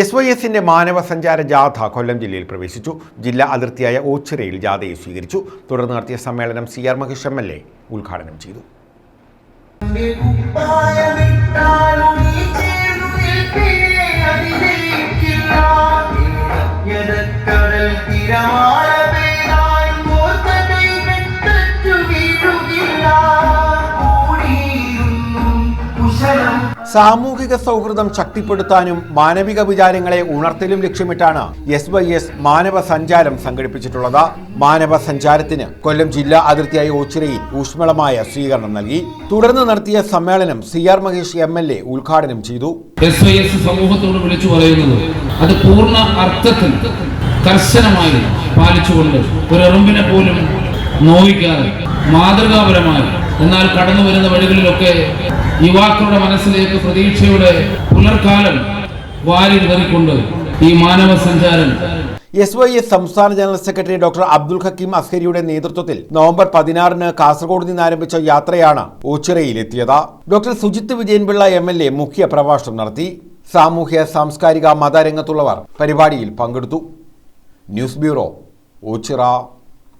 S Y എസിന്റെ മാനവ സഞ്ചാര ജാഥ കൊല്ലം ജില്ലയിൽ പ്രവേശിച്ചു. ജില്ലാ അതിർത്തിയായ ഓച്ചിറയിൽ ജാഥയെ സ്വീകരിച്ചു. തുടർന്ന് നടത്തിയ സമ്മേളനം C R Mahesh M L A ഉദ്ഘാടനം ചെയ്തു സാമൂഹിക സൗഹൃദം ശക്തിപ്പെടുത്താനും മാനവിക വിചാരങ്ങളെ ഉണർത്തലും ലക്ഷ്യമിട്ടാണ് എസ് വൈ എസ് മാനവ സഞ്ചാരം സംഘടിപ്പിച്ചിട്ടുള്ളത്. മാനവ സഞ്ചാരത്തിന് കൊല്ലം ജില്ലാ അതിർത്തിയായ ഓച്ചിറയിൽ ഊഷ്മളമായ സ്വീകരണം നൽകി. തുടർന്ന് നടത്തിയ സമ്മേളനം C R Mahesh M L A ഉദ്ഘാടനം ചെയ്തു. എസ് വൈ എസ് സമൂഹത്തോട് വിളിച്ചു പറയുന്നത് അത് പൂർണ അർത്ഥത്തിൽ കർശനമായി പാലിച്ചുകൊണ്ട് ഒരു പോലും നോവിക്കാതെ മാതൃകാപരമായി എന്നാൽ കടന്നു വരുന്ന വഴികളിലൊക്കെ യുവാക്കളുടെ മനസ്സിലേക്ക് പ്രതീക്ഷയുടെ പുലർക്കാലം വാരി വരിക്കൊണ്ട് ഈ മാനവ സഞ്ചാരം എസ് വൈ എസ് സംസ്ഥാന general secretary doctor Abdul Hakeem അസ്ഹരിയുടെ നേതൃത്വത്തിൽ നവംബർ പതിനാറിന് കാസർഗോഡ് നിന്ന് ആരംഭിച്ച യാത്രയാണ് ഓച്ചിറയിലെത്തിയത്. Doctor Sujith Vijayan Pillai M L A മുഖ്യ പ്രഭാഷണം നടത്തി. സാമൂഹ്യ സാംസ്കാരിക മതരംഗത്തുള്ളവർ പരിപാടിയിൽ പങ്കെടുത്തു. News bureau Ochira.